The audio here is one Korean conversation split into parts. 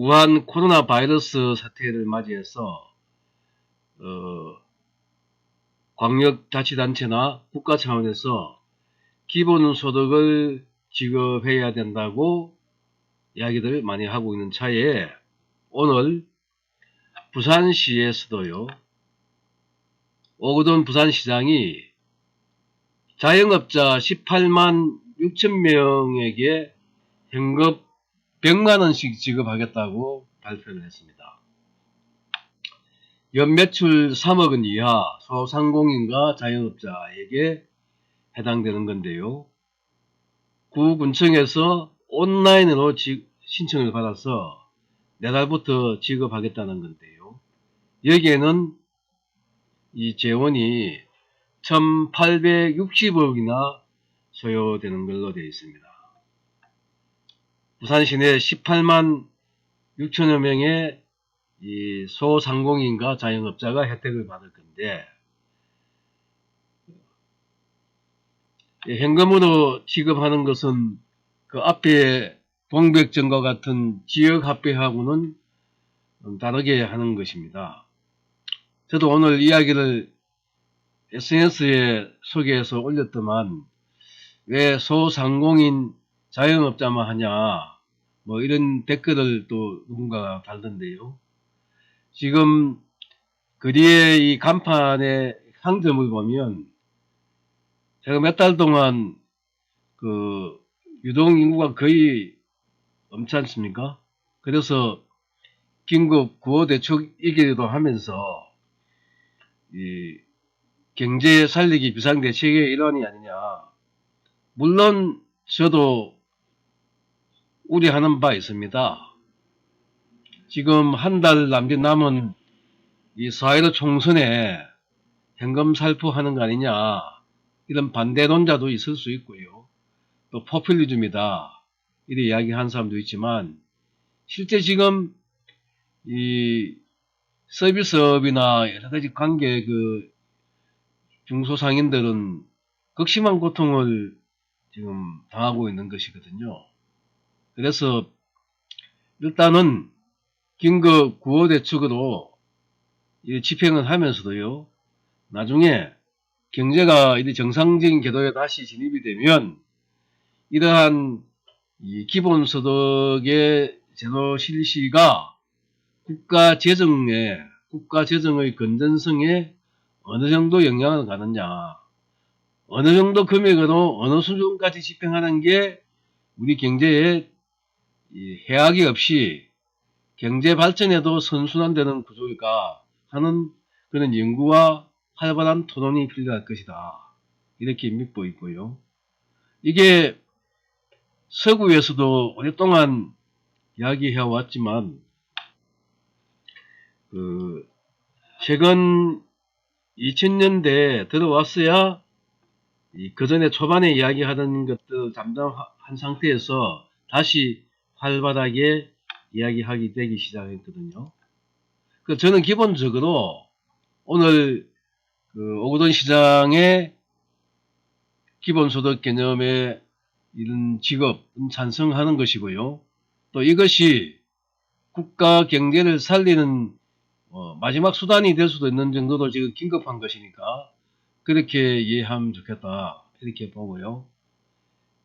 우한 코로나 바이러스 사태를 맞이해서 어, 광역자치단체나 국가 차원에서 기본소득을 지급해야 된다고 이야기들 많이 하고 있는 차에 오늘 부산시에서도요 오거돈 부산시장이 자영업자 18만 6천 명에게 현금 100만 원씩 지급하겠다고 발표를 했습니다. 연매출 3억 원 이하 소상공인과 자영업자에게 해당되는 건데요. 구군청에서 온라인으로 지- 신청을 받아서 내달부터 지급하겠다는 건데요. 여기에는 이 재원이 1860억이나 소요되는 걸로 되어 있습니다. 부산 시내 18만 6천여 명의 이 소상공인과 자영업자가 혜택을 받을 건데 이 현금으로 지급하는 것은 그 앞에 동백전과 같은 지역 합배하고는 다르게 하는 것입니다. 저도 오늘 이야기를 SNS에 소개해서 올렸더만 왜 소상공인 자영업자만 하냐 뭐 이런 댓글을 또 누군가가 달던데요. 지금 거리에 이 간판의 상점을 보면 제가 몇 달 동안 그 유동 인구가 거의 없지 않습니까? 그래서 긴급 구호 대책이기도 하면서 이 경제 살리기 비상대책의 일환이 아니냐. 물론 저도 우려하는 바 있습니다. 지금 한 달 남짓 남은 이4.15 총선에 현금 살포하는 거 아니냐 이런 반대론자도 있을 수 있고요. 또 포퓰리즘이다 이렇게 이야기하는 사람도 있지만 실제 지금 이 서비스업이나 여러 가지 관계 그 중소상인들은 극심한 고통을 지금 당하고 있는 것이거든요. 그래서 일단은 긴급 구호 대책으로 이 집행을 하면서도요. 나중에 경제가 이제 정상적인 궤도에 다시 진입이 되면 이러한 이 기본소득의 제도 실시가 국가 재정에 국가 재정의 건전성에 어느 정도 영향을 가느냐 어느 정도 금액으로 어느 수준까지 집행하는 게 우리 경제에 이 해악이 없이 경제 발전에도 선순환되는 구조일까 하는 그런 연구와 활발한 토론이 필요할 것이다. 이렇게 믿고 있고요. 이게 서구에서도 오랫동안 이야기해 왔지만 그 최근 2000년대 들어왔어야 그 전에 초반에 이야기하던 것들 잠잠한 상태에서 다시 활발하게 이야기하게 되기 시작했거든요. 그 저는 기본적으로 오늘 그 오거돈 시장의 기본소득 개념에 이런 직업은 찬성하는 것이고요. 또 이것이 국가 경제를 살리는 어, 마지막 수단이 될 수도 있는 정도로 지금 긴급한 것이니까 그렇게 이해하면 좋겠다 이렇게 보고요.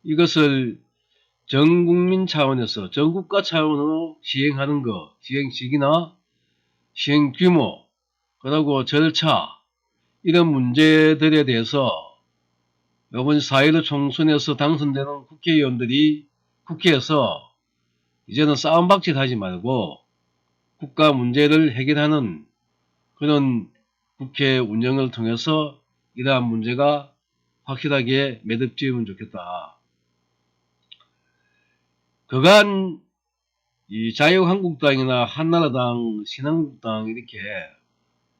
이것을 전 국민 차원에서 전 국가 차원으로 시행하는 것, 시행 시기나 시행 규모, 그리고 절차 이런 문제들에 대해서 이번 4.15 총선에서 당선되는 국회의원들이 국회에서 이제는 싸움박질 하지 말고 국가 문제를 해결하는 그런 국회 운영을 통해서 이러한 문제가 확실하게 매듭지으면 좋겠다. 그간 이 자유한국당이나 한나라당, 신한국당 이렇게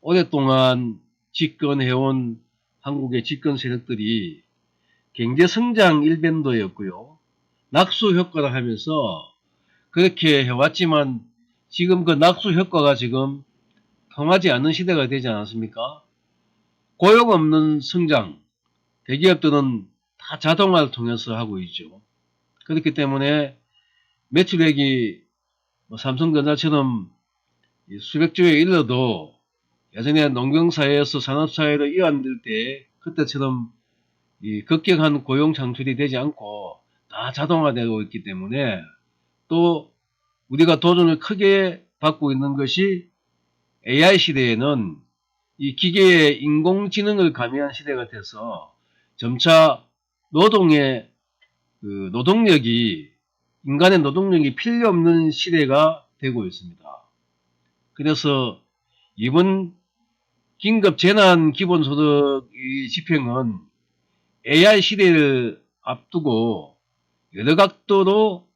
오랫동안 집권해온 한국의 집권 세력들이 경제 성장 일변도였고요. 낙수 효과를 하면서 그렇게 해왔지만 지금 그 낙수 효과가 지금 통하지 않는 시대가 되지 않았습니까? 고용 없는 성장, 대기업들은 다 자동화를 통해서 하고 있죠. 그렇기 때문에 매출액이 뭐 삼성전자처럼 이 수백 조에 일러도 예전에 농경사회에서 산업사회로 이완될 때 그때처럼 이 급격한 고용 창출이 되지 않고 다 자동화되고 있기 때문에 또 우리가 도전을 크게 받고 있는 것이 AI 시대에는 이 기계의 인공지능을 가미한 시대가 돼서 점차 노동의 그 노동력이 인간의 노동력이 필요 없는 시대가 되고 있습니다. 그래서 이번 긴급 재난 기본소득 이 집행은 AI 시대를 앞두고 여러 각도로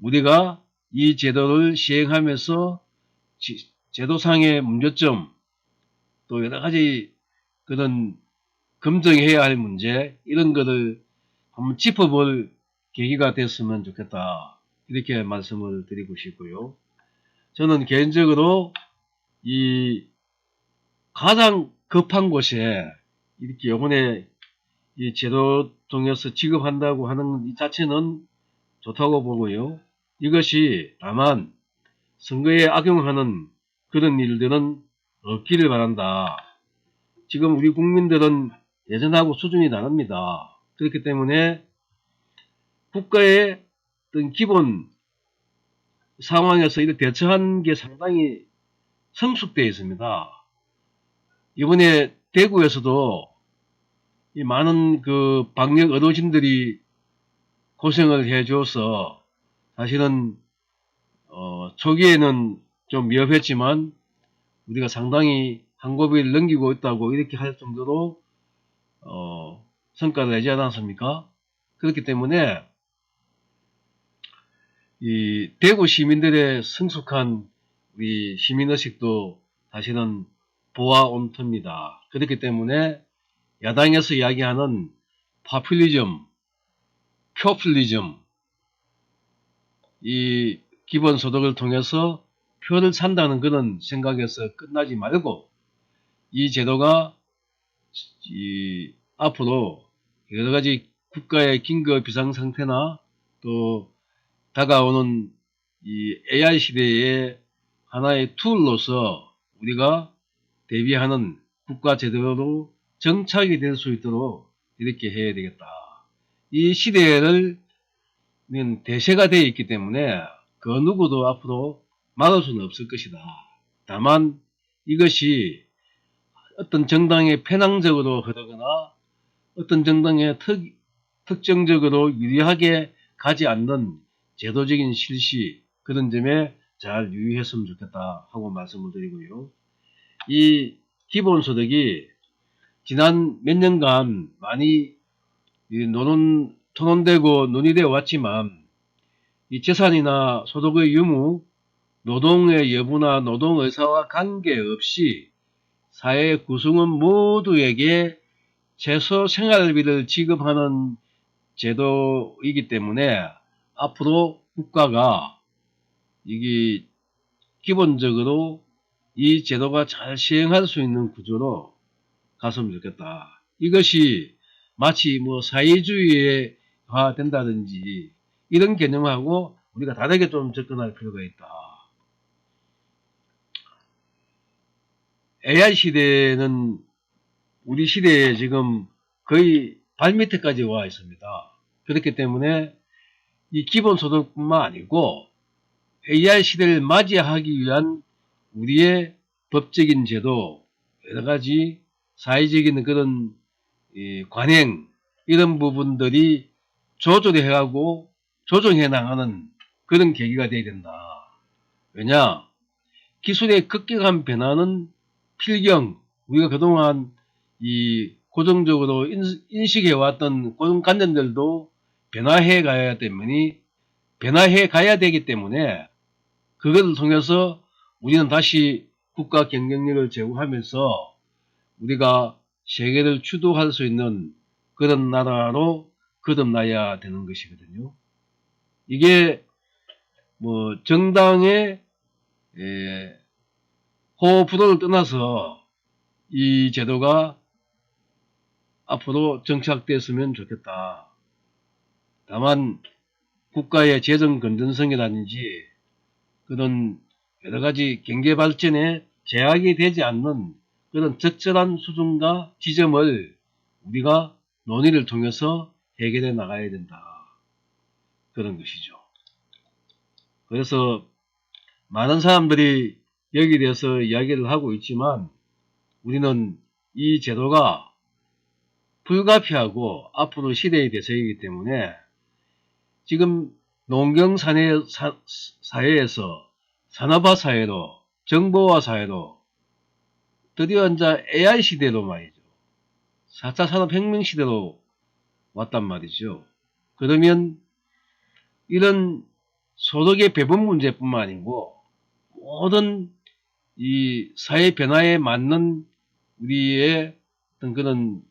우리가 이 제도를 시행하면서 지- 제도상의 문제점 또 여러 가지 그런 검증해야 할 문제 이런 것을 한번 짚어볼 계기가 됐으면 좋겠다 이렇게 말씀을 드리고 싶고요. 저는 개인적으로 이 가장 급한 곳에 이렇게 요번에 이 제도 통해서 지급한다고 하는 이 자체는 좋다고 보고요. 이것이 다만 선거에 악용하는 그런 일들은 없기를 바란다. 지금 우리 국민들은 예전하고 수준이 다릅니다. 그렇기 때문에 국가의 어떤 기본 상황에서 이렇게 대처한 게 상당히 성숙되어 있습니다. 이번에 대구에서도 이 많은 그 방역 의료진들이 고생을 해줘서 사실은 어, 초기에는 좀 위협했지만 우리가 상당히 한 고비를 넘기고 있다고 이렇게 할 정도로 어, 성과를 내지 않았습니까? 그렇기 때문에 이 대구 시민들의 성숙한 우리 시민의식도 사실은 보아온 터입니다. 그렇기 때문에 야당에서 이야기하는 파퓰리즘, 표퓰리즘, 이 기본소득을 통해서 표를 산다는 그런 생각에서 끝나지 말고 이 제도가 이 앞으로 여러 가지 국가의 긴급 비상 상태나 또 다가오는 이 AI 시대의 하나의 툴로서 우리가 대비하는 국가 제도로 정착이 될 수 있도록 이렇게 해야 되겠다. 이 시대를 는 대세가 되어 있기 때문에 그 누구도 앞으로 막을 수는 없을 것이다. 다만 이것이 어떤 정당의 편향적으로 흐르거나 어떤 정당의 특, 특정적으로 유리하게 가지 않는 제도적인 실시 그런 점에 잘 유의했으면 좋겠다 하고 말씀을 드리고요. 이 기본소득이 지난 몇 년간 많이 이 논은 토론되고 논의되어 왔지만 이 재산이나 소득의 유무, 노동의 여부나 노동 의사와 관계없이 사회 구성원 모두에게 최소 생활비를 지급하는 제도이기 때문에 앞으로 국가가 이게 기본적으로 이 제도가 잘 시행할 수 있는 구조로 갔으면 좋겠다. 이것이 마치 뭐 사회주의화 된다든지 이런 개념하고 우리가 다르게 좀 접근할 필요가 있다. AI 시대는 우리 시대에 지금 거의 발밑에까지 와 있습니다. 그렇기 때문에 이 기본소득뿐만 아니고 AI 시대를 맞이하기 위한 우리의 법적인 제도, 여러 가지 사회적인 그런 이 관행, 이런 부분들이 조절해가고 조정해 나가는 그런 계기가 되어야 된다. 왜냐? 기술의 급격한 변화는 필경, 우리가 그동안 이 고정적으로 인식해 왔던 고정관념들도 변화해 가야 때문에 변화해 가야 되기 때문에 그것을 통해서 우리는 다시 국가 경쟁력을 제고하면서 우리가 세계를 주도할 수 있는 그런 나라로 거듭나야 되는 것이거든요. 이게 뭐 정당의 에, 호불호를 떠나서 이 제도가 앞으로 정착됐으면 좋겠다. 다만 국가의 재정 건전성이라든지 그런 여러 가지 경제 발전에 제약이 되지 않는 그런 적절한 수준과 지점을 우리가 논의를 통해서 해결해 나가야 된다. 그런 것이죠. 그래서 많은 사람들이 여기에 대해서 이야기를 하고 있지만 우리는 이 제도가 불가피하고 앞으로 시대의 대세이기 때문에 지금 농경 산해 사, 사회에서 산업화 사회로 정보화 사회로 드디어 이제 AI 시대로 말이죠. 4차 산업혁명 시대로 왔단 말이죠. 그러면 이런 소득의 배분 문제뿐만 아니고 모든 이 사회 변화에 맞는 우리의 어떤 그런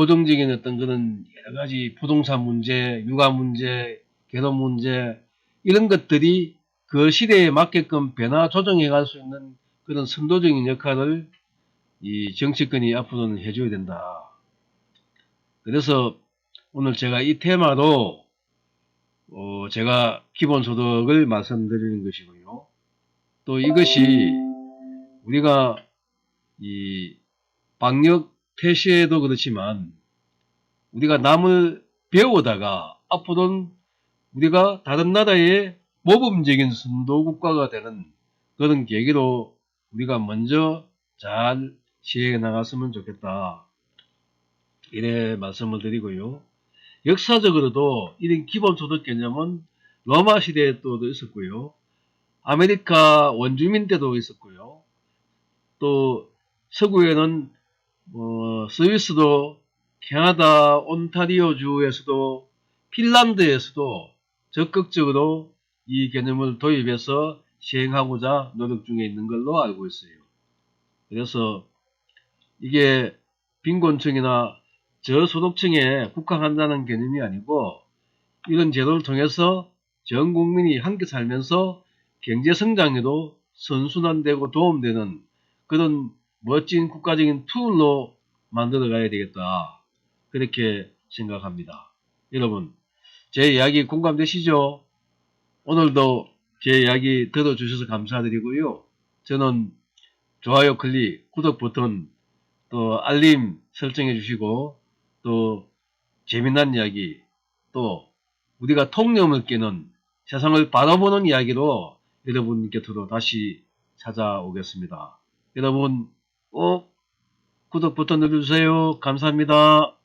고정적인 어떤 그런 여러 가지 부동산 문제, 육아 문제, 결혼 문제 이런 것들이 그 시대에 맞게끔 변화 조정해 갈 수 있는 그런 선도적인 역할을 이 정치권이 앞으로는 해줘야 된다. 그래서 오늘 제가 이 테마로 어, 제가 기본소득을 말씀드리는 것이고요. 또 이것이 우리가 이 방역 폐쇄도 그렇지만 우리가 남을 배우다가 앞으로는 우리가 다른 나라의 모범적인 선도 국가가 되는 그런 계기로 우리가 먼저 잘 시행해 나갔으면 좋겠다. 이래 말씀을 드리고요. 역사적으로도 이런 기본소득 개념은 로마 시대에 또 있었고요. 아메리카 원주민 때도 있었고요. 또 서구에는 뭐 스위스도 캐나다 온타리오 주에서도 핀란드에서도 적극적으로 이 개념을 도입해서 시행하고자 노력 중에 있는 걸로 알고 있어요. 그래서 이게 빈곤층이나 저소득층에 국한한다는 개념이 아니고 이런 제도를 통해서 전 국민이 함께 살면서 경제 성장에도 선순환되고 도움되는 그런 멋진 국가적인 툴로 만들어 가야 되겠다. 그렇게 생각합니다. 여러분, 제 이야기 공감되시죠? 오늘도 제 이야기 들어주셔서 감사드리고요. 저는 좋아요 클릭, 구독 버튼, 또 알림 설정해 주시고, 또 재미난 이야기, 또 우리가 통념을 깨는 세상을 바라보는 이야기로 여러분 곁으로 다시 찾아오겠습니다. 여러분 꼭 구독 버튼 눌러주세요. 감사합니다.